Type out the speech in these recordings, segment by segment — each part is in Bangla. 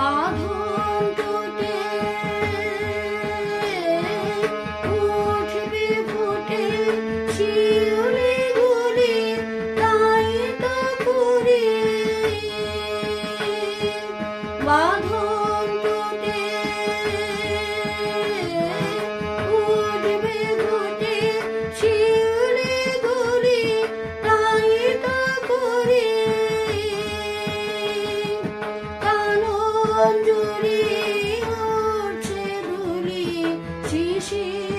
মাধব অঞ্জলি উঠছে ধুলি শিশির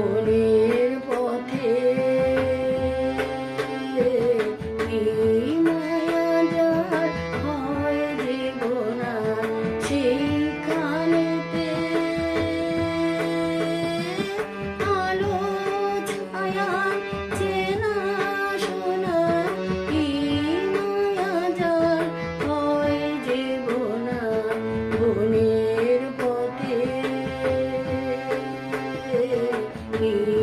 Holy You.